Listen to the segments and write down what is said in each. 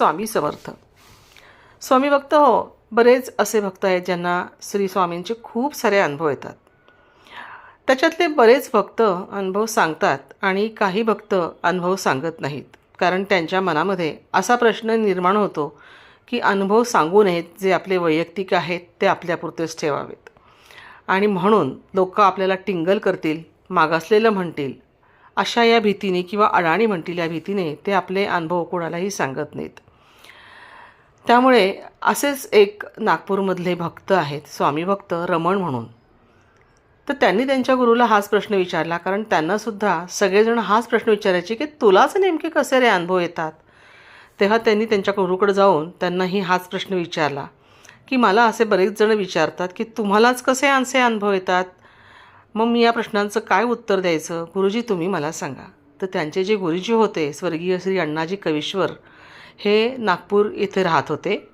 स्वामी समर्थ. स्वामी भक्त हो बरेच असे भक्त आहेत ज्यांना श्री स्वामींचे खूप सारे अनुभव येतात. त्याच्यातले बरेच भक्त अनुभव सांगतात आणि काही भक्त अनुभव सांगत नाहीत. कारण त्यांच्या मनामध्ये असा प्रश्न निर्माण होतो की अनुभव सांगू नयेत जे आपले वैयक्तिक आहेत ते आपल्यापुरतेच ठेवावेत. आणि म्हणून लोक आपल्याला टिंगल करतील मागासलेलं म्हणतील अशा या भीतीने किंवा अडाणी म्हणतील या भीतीने ते आपले अनुभव कोणालाही सांगत नाहीत. त्यामुळे असेच एक नागपूरमधले भक्त आहेत स्वामी भक्त रमण म्हणून. तर त्यांनी त्यांच्या गुरुला हाच प्रश्न विचारला कारण त्यांनासुद्धा सगळेजण हाच प्रश्न विचारायचे की तुलाच नेमके कसे रे अनुभव येतात? तेव्हा त्यांनी त्यांच्या गुरुकडे जाऊन त्यांनाही हाच प्रश्न विचारला की मला असे बरेच जण विचारतात की तुम्हालाच कसे असे अनुभव येतात? मग मी या प्रश्नांचं काय उत्तर द्यायचं? गुरुजी तुम्ही मला सांगा. तर त्यांचे जे गुरुजी होते स्वर्गीय श्री अण्णाजी कवीश्वर हे नागपूर येथे राहत होते.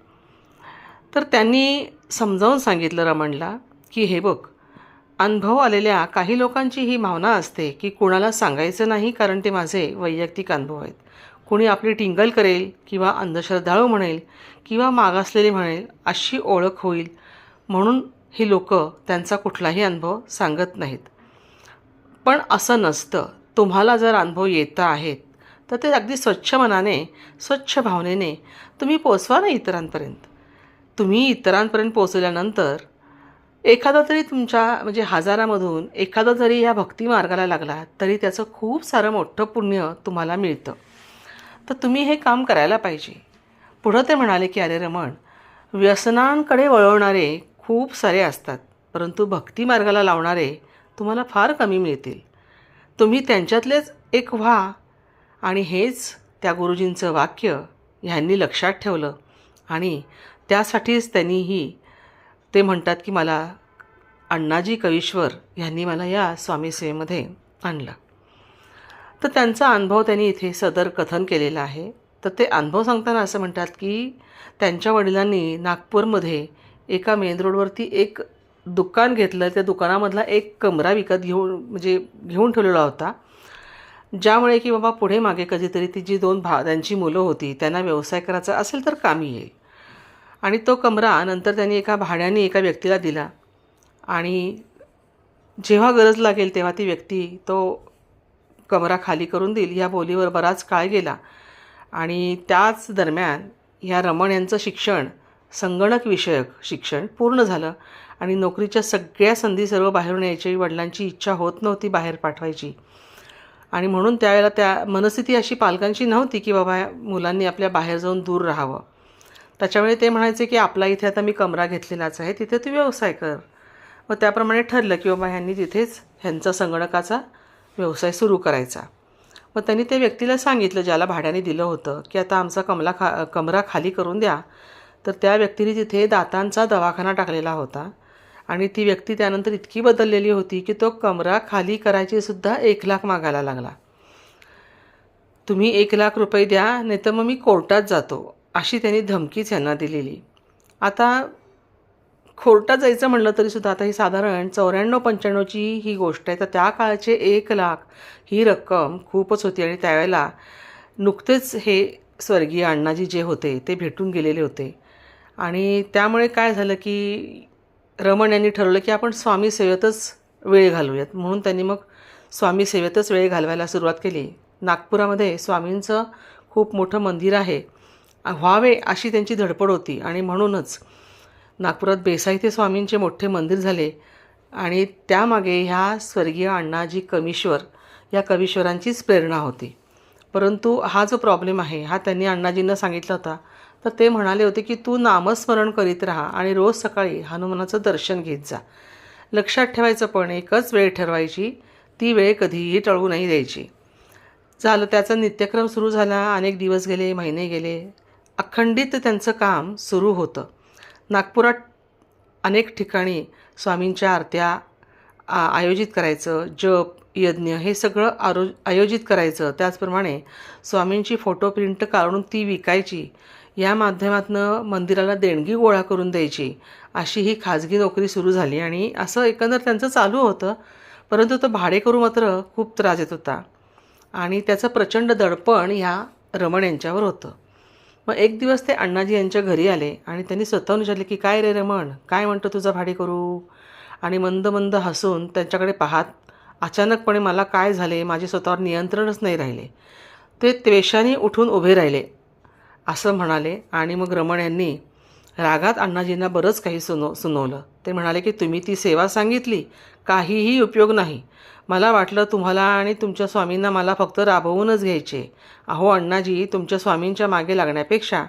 तर त्यांनी समजावून सांगितलं रमणला की हे बघ अनुभव आलेल्या काही लोकांची ही भावना असते की कुणाला सांगायचं नाही कारण ते माझे वैयक्तिक अनुभव आहेत. कुणी आपली टिंगल करेल किंवा अंधश्रद्धाळू म्हणेल किंवा मागासलेली म्हणेल अशी ओळख होईल म्हणून ही लोक त्यांचा कुठलाही अनुभव सांगत नाहीत. पण असं नसतं. तुम्हाला जर अनुभव येत आहेत तर ते अगदी स्वच्छ मनाने स्वच्छ भावनेने तुम्ही पोचवा ना इतरांपर्यंत. तुम्ही इतरांपर्यंत पोचल्यानंतर एखादा तरी तुमच्या म्हणजे हजारामधून एखादा जरी या भक्ती मार्गाला लागला तरी त्याचं खूप सारं मोठं पुण्य तुम्हाला मिळतं. तर तुम्ही हे काम करायला पाहिजे. पुढं ते म्हणाले की अरे रमण व्यसनांकडे वळवणारे खूप सारे असतात परंतु भक्ती मार्गाला लावणारे तुम्हाला फार कमी मिळतील. तुम्ही त्यांच्यातलेच एक व्हा आणि हेच त्या गुरुजींचं वाक्य ह्यांनी लक्षात ठेवलं. आणि त्यासाठीच त्यांनीही ते म्हणतात की मला अण्णाजी कवीश्वर यांनी मला या स्वामीसेवेमध्ये आणलं. तर त्यांचा अनुभव त्यांनी इथे सदर कथन केलेला आहे. तर ते अनुभव सांगताना असं म्हणतात की त्यांच्या वडिलांनी नागपूरमध्ये एका मेन रोडवरती एक दुकान घेतलं. त्या दुकानामधला एक कमरा विकत घेऊन म्हणजे घेऊन ठेवलेला होता. ज्यामुळे की बाबा पुढे मागे कधीतरी ती जी दोन भा त्यांची मुलं होती त्यांना व्यवसाय करायचा असेल तर कामी येईल. आणि तो कमरा नंतर त्यांनी एका भाड्याने एका व्यक्तीला दिला. आणि जेव्हा गरज लागेल तेव्हा ती व्यक्ती तो कमरा खाली करून देईल. ह्या बोलीवर बराच काळ गेला. आणि त्याच दरम्यान ह्या रमण यांचं शिक्षण संगणक विषयक शिक्षण पूर्ण झालं. आणि नोकरीच्या सगळ्या संधी सर्व बाहेरून यायची. वडिलांची इच्छा होत नव्हती बाहेर पाठवायची. आणि म्हणून त्यावेळेला त्या मनस्थिती अशी पालकांची नव्हती की बाबा मुलांनी आपल्या बाहेर जाऊन दूर राहावं. त्याच्यामुळे ते म्हणायचे की आपला इथे आता मी कमरा घेतलेलाच आहे तिथे तू व्यवसाय कर. मग त्याप्रमाणे ठरलं की बाबा ह्यांनी तिथेच ह्यांचा संगणकाचा व्यवसाय सुरू करायचा. मग त्यांनी त्या व्यक्तीला सांगितलं ज्याला भाड्याने दिलं होतं की आता आमचा कमला खा कमरा खाली करून द्या. तर त्या व्यक्तीने तिथे दातांचा दवाखाना टाकलेला होता. आणि ती व्यक्ती त्यानंतर इतकी बदललेली होती की तो कमरा खाली करायची सुद्धा एक लाख मागायला लागला. तुम्ही एक लाख रुपये द्या नाही तर मग मी कोर्टात जातो अशी त्यांनी धमकीच यांना दिलेली. आता कोर्टात जायचं म्हणलं तरीसुद्धा आता ही साधारण चौऱ्याण्णव पंच्याण्णवची ही गोष्ट आहे. तर त्या काळचे एक लाख ही रक्कम खूपच होती आणि त्यावेळेला नुकतेच हे स्वर्गीय अण्णाजी जे होते ते भेटून गेलेले होते. आणि त्यामुळे काय झालं की रमण यांनी ठरवलं की आपण स्वामी सेवेतच वेळ घालूयात. म्हणून त्यांनी मग स्वामी सेवेतच वेळ घालवायला सुरुवात केली. नागपुरामध्ये स्वामींचं खूप मोठं मंदिर आहे. व्हावे अशी त्यांची धडपड होती आणि म्हणूनच नागपुरात बेसाई ते स्वामींचे मोठे मंदिर झाले. आणि त्यामागे ह्या स्वर्गीय अण्णाजी कमीश्वर या कवीश्वरांचीच प्रेरणा होती. परंतु हा जो प्रॉब्लेम आहे हा त्यांनी अण्णाजींना सांगितला होता. तर ते म्हणाले होते की तू नामस्मरण करीत राहा आणि रोज सकाळी हनुमानाचं दर्शन घेत जा. लक्षात ठेवायचं पण एकच वेळ ठरवायची ती वेळ कधीही टळू नाही द्यायची. झालं त्याचा नित्यक्रम सुरू झाला. अनेक दिवस गेले महिने गेले. अखंडित त्यांचं काम सुरू होतं. नागपुरात अनेक ठिकाणी स्वामींच्या आरत्या आयोजित करायचं जप यज्ञ हे सगळं आरो आयोजित करायचं. त्याचप्रमाणे स्वामींची फोटो प्रिंट काढून ती विकायची. या माध्यमातनं मंदिराला देणगी गोळा करून द्यायची अशी ही खाजगी नोकरी सुरू झाली आणि असं एकंदर त्यांचं चालू होतं परंतु तो भाडेकरू मात्र खूप त्रास येत होता. आणि त्याचं प्रचंड दडपण ह्या रमण यांच्यावर होतं. मग एक दिवस ते अण्णाजी यांच्या घरी आले आणि त्यांनी स्वतःहून विचारले की काय रे रमण? काय म्हणतो तुझा भाडे करू आणि मंद मंद हसून त्यांच्याकडे पाहात अचानकपणे मला काय झाले? माझे स्वतःवर नियंत्रणच नाही राहिले. ते त्वेषाने उठून उभे राहिले. असं म्हणाले आणि मग रमण यांनी रागात अण्णाजींना बरंच काही सुनो सुनवलं. ते म्हणाले की तुम्ही ती सेवा सांगितली. काहीही उपयोग नाही. मला वाटलं तुम्हाला आणि तुमच्या स्वामींना मला फक्त राबवूनच घ्यायचे. अहो अण्णाजी तुमच्या स्वामींच्या मागे लागण्यापेक्षा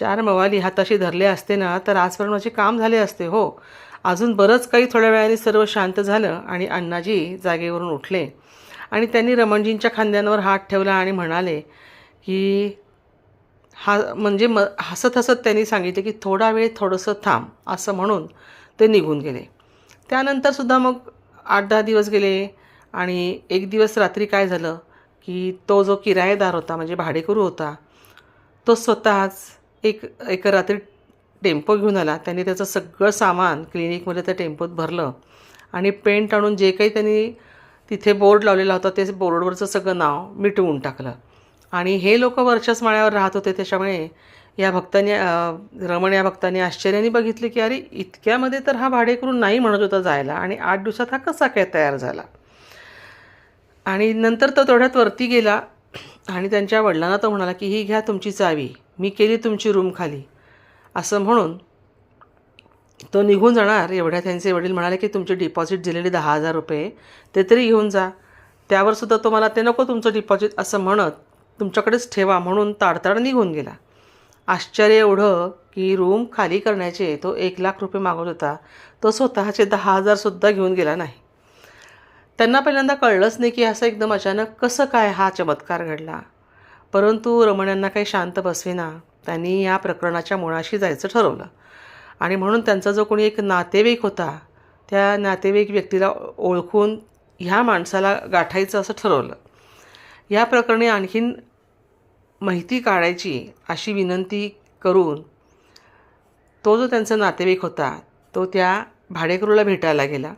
चार मवाली हाताशी धरले असते ना तर आजपर्यंत माझे काम झाले असते हो. अजून बरंच काही थोड्या वेळाने सर्व शांत झालं आणि अण्णाजी जागेवरून उठले. आणि त्यांनी रमणजींच्या खांद्यांवर हात ठेवला आणि म्हणाले की हा म्हणजे म हसत हसत त्यांनी सांगितले की थोडा वेळ थोडंसं थांब असं म्हणून ते निघून गेले. त्यानंतरसुद्धा मग आठ दहा दिवस गेले आणि एक दिवस रात्री काय झालं की तो जो किरायेदार होता म्हणजे भाडेकरू होता तो स्वतःच एक एका रात्री टेम्पो घेऊन आला. त्यांनी त्याचं सगळं सामान क्लिनिकमध्ये त्या टेम्पोत भरलं आणि पेंट आणून जे काही त्यांनी तिथे बोर्ड लावलेला होता ते बोर्डवरचं सगळं नाव मिटवून टाकलं. आणि हे लोक वरच्याच माळ्यावर राहत होते त्याच्यामुळे या भक्तांनी रमण या भक्तांनी आश्चर्याने बघितले की अरे इतक्यामध्ये तर हा भाडेकरून नाही म्हणत होता जायला आणि आठ दिवसात हा कसा काय तयार झाला. आणि नंतर तो तेवढ्यात वरती गेला आणि त्यांच्या वडिलांना तो म्हणाला की ही घ्या तुमची चावी मी केली तुमची रूम खाली. असं म्हणून तो निघून जाणार. एवढ्या त्यांचे वडील म्हणाले की तुमचे डिपॉझिट दिलेले दहा हजार रुपये ते तरी घेऊन जा. त्यावर सुद्धा तो मला ते नको तुमचं डिपॉझिट असं म्हणत तुमच्याकडेच ठेवा म्हणून ताडताड निघून गेला. आश्चर्य एवढं की रूम खाली करण्याचे तो एक लाख रुपये मागवत होता. तो स्वतःचे दहा हजारसुद्धा घेऊन गेला नाही. त्यांना पहिल्यांदा कळलंच नाही की असं एकदम अचानक कसं काय हा चमत्कार घडला. परंतु रमण्यांना काही शांत बसवेना त्यांनी या प्रकरणाच्या मुळाशी जायचं ठरवलं. आणि म्हणून त्यांचा जो कोणी एक नातेवाईक होता त्या नातेवाईक व्यक्तीला ओळखून ह्या माणसाला गाठायचं असं ठरवलं. या प्रकरणी आणखीन माहिती काढायची अशी विनंती करून तो जो त्यांचा नातेवाईक होता तो त्या भाडेकरूला भेटायला गेला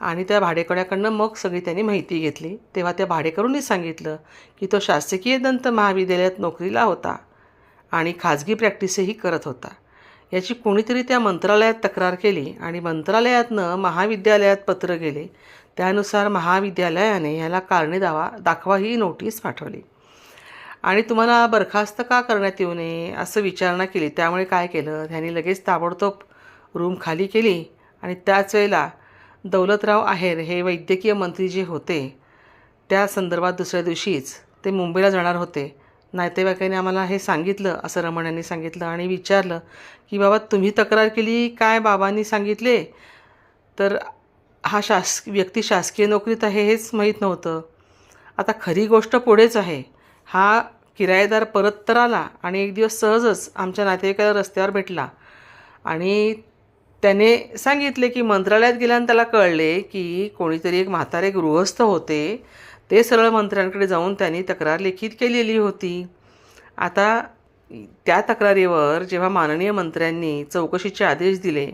आणि त्या भाडेकऱ्याकडनं मग सगळी त्यांनी माहिती घेतली. तेव्हा त्या भाडेकरूंनी सांगितलं की तो शासकीय दंत महाविद्यालयात नोकरीला होता आणि खाजगी प्रॅक्टिसही करत होता. याची कोणीतरी त्या मंत्रालयात तक्रार केली आणि मंत्रालयातनं महाविद्यालयात पत्र गेले. त्यानुसार महाविद्यालयाने ह्याला कारणे दावा दाखवा ही नोटीस पाठवली. आणि तुम्हाला बरखास्त का करण्यात येऊ नये असं विचारणा केली त्यामुळे काय केलं? ह्यांनी लगेच ताबडतोब रूम खाली केली आणि त्याच वेळेला दौलतराव आहेर हे वैद्यकीय मंत्री जे होते त्या संदर्भात दुसऱ्या दिवशीच ते मुंबईला जाणार होते. नातेवाईकांनी आम्हाला हे सांगितलं असं रमण यांनी सांगितलं आणि विचारलं की बाबा तुम्ही तक्रार केली काय बाबांनी सांगितले? तर हा शास व्यक्ती शासकीय नोकरीत आहे हेच माहीत नव्हतं. आता खरी गोष्ट पुढेच आहे. हा किरायेदार परत तर आला आणि एक दिवस सहजच आमच्या नातेवाईकाला रस्त्यावर भेटला. आणि त्याने सांगितले की मंत्रालयात गेल्यानं त्याला कळले की कोणीतरी एक म्हातारे गृहस्थ होते. ते सरळ मंत्र्यांकडे जाऊन त्यांनी तक्रार लिखित केलेली होती. आता त्या तक्रारीवर जेव्हा माननीय मंत्र्यांनी चौकशीचे आदेश दिले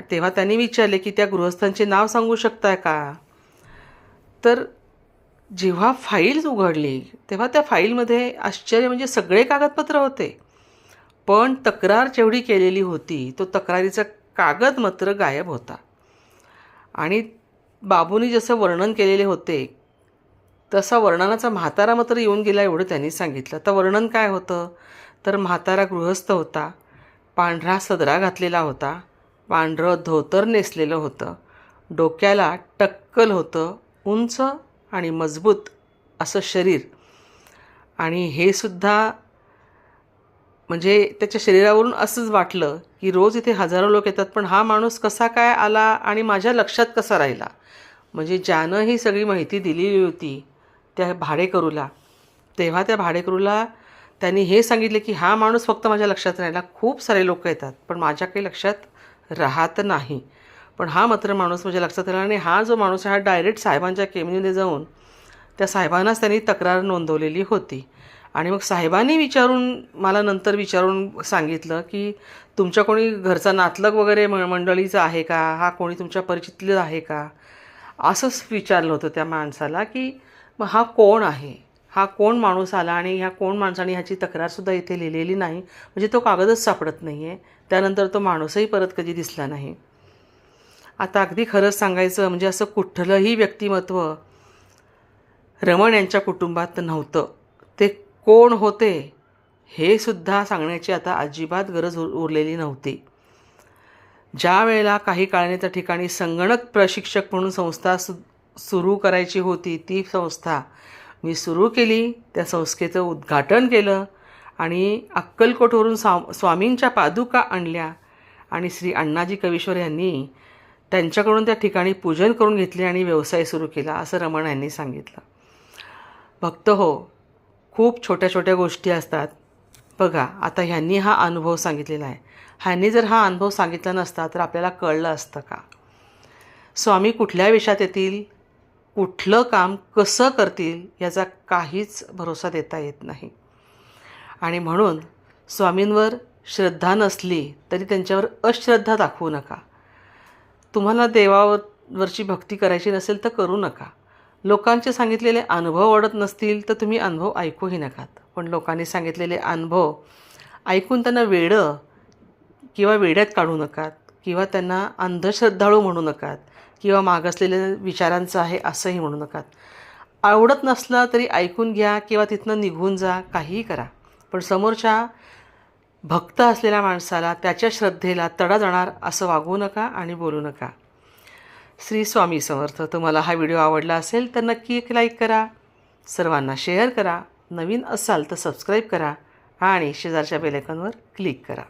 तेव्हा त्यांनी विचारले की त्या गृहस्थांचे नाव सांगू शकताय का? तर जेव्हा फाईल उघडली तेव्हा त्या फाईलमध्ये आश्चर्य म्हणजे सगळे कागदपत्र होते. पण तक्रार जेवढी केलेली होती तो तक्रारीचा कागद मात्र गायब होता. आणि बाबूंनी जसं वर्णन केलेले होते तसा वर्णनाचा म्हातारा मात्र येऊन गेला एवढं त्यांनी सांगितलं. तर वर्णन काय होतं? तर म्हातारा गृहस्थ होता पांढरा सदरा घातलेला होता पांढरं धोतर नेसलेलं होतं. डोक्याला टक्कल होतं उंच आणि मजबूत असं शरीर. आणि हे सुद्धा म्हणजे त्याच्या शरीरावरून असंच वाटलं की रोज इथे हजारो लोक येतात पण हा माणूस कसा काय आला आणि माझ्या लक्षात कसा राहिला? म्हणजे ज्यानं ही सगळी माहिती दिलेली होती त्या भाडेकरूला तेव्हा त्या भाडेकरूला त्यांनी हे सांगितले की हा माणूस फक्त माझ्या लक्षात राहिला. खूप सारे लोक येतात पण माझ्या काही लक्षात राहत नाही. पण हा मात्र माणूस माझ्या लक्षात आला आणि हा जो माणूस आहे हा डायरेक्ट साहेबांच्या केमिनीने जाऊन त्या साहेबांनाच त्यांनी तक्रार नोंदवलेली होती. आणि मग साहेबांनी विचारून मला नंतर विचारून सांगितलं की तुमच्या कोणी घरचा नातलग वगैरे म मंडळीचा आहे का? हा कोणी तुमच्या परिचितलं आहे का? असंच विचारलं होतं त्या माणसाला की मग हा कोण आहे? हा कोण माणूस आला आणि ह्या कोण माणसाने ह्याची तक्रारसुद्धा इथे लिहिलेली नाही. म्हणजे तो कागदच सापडत नाही आहे त्यानंतर तो माणूसही परत कधी दिसला नाही. आता अगदी खरंच सांगायचं म्हणजे असं कुठलंही व्यक्तिमत्व रमण यांच्या कुटुंबात नव्हतं. ते कोण होते हे सुद्धा सांगण्याची आता अजिबात गरज उर उरलेली नव्हती. ज्या वेळेला काही काळाने त्या ठिकाणी संगणक प्रशिक्षक म्हणून संस्था सु सुरू करायची होती ती संस्था मी सुरू केली त्या संस्थेचं उद्घाटन केलं आणि अक्कलकोटवरून स्वा स्वामींच्या पादुका आणल्या. आणि श्री अण्णाजी कवीश्वर यांनी त्यांच्याकडून त्या ठिकाणी पूजन करून घेतले आणि व्यवसाय सुरू केला असं रमण यांनी सांगितलं. भक्त हो खूप छोट्या छोट्या गोष्टी असतात. बघा आता ह्यांनी हा अनुभव सांगितलेला आहे. ह्यांनी जर हा अनुभव सांगितला नसता तर आपल्याला कळलं असतं का? स्वामी कुठल्या विषयात येतील? कुठलं काम कसं करतील याचा काहीच भरोसा देता येत नाही. आणि म्हणून स्वामींवर श्रद्धा नसली तरी त्यांच्यावर अश्रद्धा दाखवू नका. तुम्हाला देवावरची भक्ती करायची नसेल तर करू नका. लोकांचे सांगितलेले अनुभव आवडत नसतील तर तुम्ही अनुभव ऐकूही नकात पण लोकांनी सांगितलेले अनुभव ऐकून त्यांना वेडं किंवा वेड्यात काढू नकात किंवा त्यांना अंधश्रद्धाळू म्हणू नकात किंवा मागासलेल्या विचारांचं आहे असंही म्हणू नका आवडत नसलं तरी ऐकून घ्या किंवा तिथनं निघून जा काहीही करा. पण समोरच्या भक्त असलेल्या माणसाला त्याच्या श्रद्धेला तडा जाणार असं वागू नका आणि बोलू नका. श्री स्वामी समर्थ तुम्हाला हा व्हिडिओ आवडला असेल तर नक्की एक लाईक करा. सर्वांना शेअर करा. नवीन असाल तर सबस्क्राईब करा आणि शेजारच्या बेलायकॉनवर क्लिक करा.